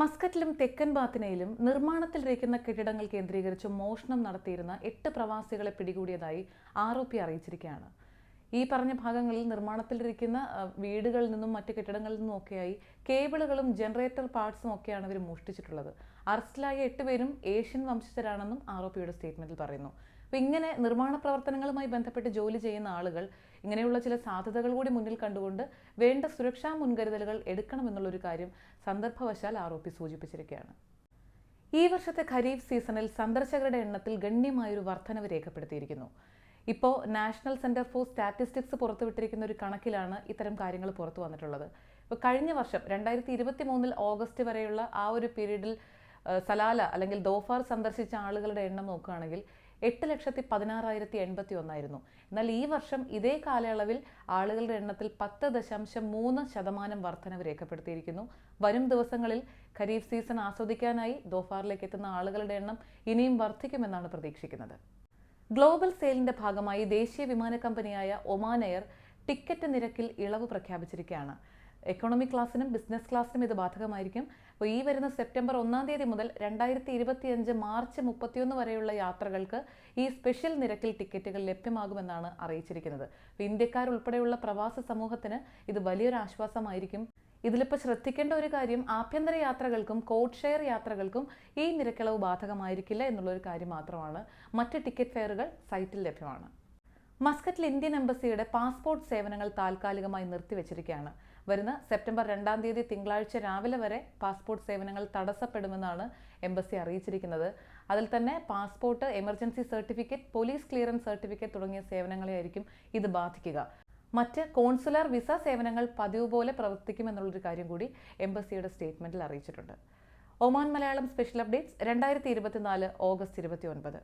മസ്കറ്റിലും തെക്കൻ ബാത്തിനയിലും നിർമ്മാണത്തിലിരിക്കുന്ന കെട്ടിടങ്ങൾ കേന്ദ്രീകരിച്ച് മോഷണം നടത്തിയിരുന്ന എട്ട് പ്രവാസികളെ പിടികൂടിയതായി ആരോപി അറിയിച്ചിരിക്കുകയാണ്. ഈ പറഞ്ഞ ഭാഗങ്ങളിൽ നിർമ്മാണത്തിലിരിക്കുന്ന വീടുകളിൽ നിന്നും മറ്റ് കെട്ടിടങ്ങളിൽ നിന്നും ഒക്കെയായി കേബിളുകളും ജനറേറ്റർ പാർട്സും ഒക്കെയാണ് ഇവർ മോഷ്ടിച്ചിട്ടുള്ളത്. അറസ്റ്റിലായ എട്ടുപേരും ഏഷ്യൻ വംശജരാണെന്നും ആരോപിയുടെ സ്റ്റേറ്റ്മെന്റിൽ പറയുന്നു. അപ്പോൾ ഇങ്ങനെ നിർമ്മാണ പ്രവർത്തനങ്ങളുമായി ബന്ധപ്പെട്ട് ജോലി ചെയ്യുന്ന ആളുകൾ ഇങ്ങനെയുള്ള ചില സാധ്യതകൾ കൂടി മുന്നിൽ കണ്ടുകൊണ്ട് വേണ്ട സുരക്ഷാ മുൻകരുതലുകൾ എടുക്കണമെന്നുള്ളൊരു കാര്യം സന്ദർഭവശാൽ ആരോപി സൂചിപ്പിച്ചിരിക്കുകയാണ്. ഈ വർഷത്തെ ഖരീഫ് സീസണിൽ സന്ദർശകരുടെ എണ്ണത്തിൽ ഗണ്യമായൊരു വർധനവ് രേഖപ്പെടുത്തിയിരിക്കുന്നു. ഇപ്പോൾ നാഷണൽ സെന്റർ ഫോർ സ്റ്റാറ്റിസ്റ്റിക്സ് പുറത്തുവിട്ടിരിക്കുന്ന ഒരു കണക്കിലാണ് ഇത്തരം കാര്യങ്ങൾ പുറത്തു വന്നിട്ടുള്ളത്. ഇപ്പോൾ കഴിഞ്ഞ വർഷം രണ്ടായിരത്തി ഇരുപത്തി മൂന്നിൽ ഓഗസ്റ്റ് വരെയുള്ള ആ ഒരു പീരീഡിൽ സലാല അല്ലെങ്കിൽ ദോഫാർ സന്ദർശിച്ച ആളുകളുടെ എണ്ണം നോക്കുകയാണെങ്കിൽ എട്ട് ലക്ഷത്തി പതിനാറായിരത്തി എൺപത്തി ഒന്നായിരുന്നു എന്നാൽ ഈ വർഷം ഇതേ കാലയളവിൽ ആളുകളുടെ എണ്ണത്തിൽ പത്ത് ദശാംശം മൂന്ന് ശതമാനം വർധനവ് രേഖപ്പെടുത്തിയിരിക്കുന്നു. വരും ദിവസങ്ങളിൽ ഖരീഫ് സീസൺ ആസ്വദിക്കാനായി ദോഫാറിലേക്ക് എത്തുന്ന ആളുകളുടെ എണ്ണം ഇനിയും വർദ്ധിക്കുമെന്നാണ് പ്രതീക്ഷിക്കുന്നത്. ഗ്ലോബൽ സെയിലിന്റെ ഭാഗമായി ദേശീയ വിമാന കമ്പനിയായ ഒമാൻ എയർ ടിക്കറ്റ് നിരക്കിൽ ഇളവ് പ്രഖ്യാപിച്ചിരിക്കുകയാണ്. എക്കണോമി ക്ലാസ്സിനും ബിസിനസ് ക്ലാസ്സിനും ഇത് ബാധകമായിരിക്കും. അപ്പോൾ ഈ വരുന്ന സെപ്റ്റംബർ ഒന്നാം തീയതി മുതൽ രണ്ടായിരത്തി ഇരുപത്തിയഞ്ച് മാർച്ച് മുപ്പത്തിയൊന്ന് വരെയുള്ള യാത്രകൾക്ക് ഈ സ്പെഷ്യൽ നിരക്കിൽ ടിക്കറ്റുകൾ ലഭ്യമാകുമെന്നാണ് അറിയിച്ചിരിക്കുന്നത്. ഇന്ത്യക്കാരുൾപ്പെടെയുള്ള പ്രവാസി സമൂഹത്തിന് ഇത് വലിയൊരു ആശ്വാസമായിരിക്കും. ഇതിലിപ്പോൾ ശ്രദ്ധിക്കേണ്ട ഒരു കാര്യം ആഭ്യന്തര യാത്രകൾക്കും കോഡ് ഷെയർ യാത്രകൾക്കും ഈ നിരക്കിളവ് ബാധകമായിരിക്കില്ല എന്നുള്ളൊരു കാര്യം മാത്രമാണ്. മറ്റ് ടിക്കറ്റ് ഫെയറുകൾ സൈറ്റിൽ ലഭ്യമാണ്. മസ്കറ്റിൽ ഇന്ത്യൻ എംബസിയുടെ പാസ്പോർട്ട് സേവനങ്ങൾ താൽക്കാലികമായി നിർത്തിവെച്ചിരിക്കുകയാണ്. വരുന്ന സെപ്റ്റംബർ രണ്ടാം തീയതി തിങ്കളാഴ്ച രാവിലെ വരെ പാസ്പോർട്ട് സേവനങ്ങൾ തടസ്സപ്പെടുമെന്നാണ് എംബസി അറിയിച്ചിരിക്കുന്നത്. അതിൽ തന്നെ passport emergency certificate police clearance certificate തുടങ്ങിയ സേവനങ്ങളെയായിരിക്കും ഇത് ബാധിക്കുക. മറ്റ് കോൺസുലർ വിസ സേവനങ്ങൾ പതിവ് പോലെ പ്രവർത്തിക്കുമെന്നുള്ളൊരു കാര്യം കൂടി എംബസിയുടെ സ്റ്റേറ്റ്മെന്റിൽ അറിയിച്ചിട്ടുണ്ട്. ഒമാൻ മലയാളം സ്പെഷ്യൽ അപ്ഡേറ്റ്സ് രണ്ടായിരത്തി ഇരുപത്തിനാല് ഓഗസ്റ്റ് ഇരുപത്തി ഒൻപത്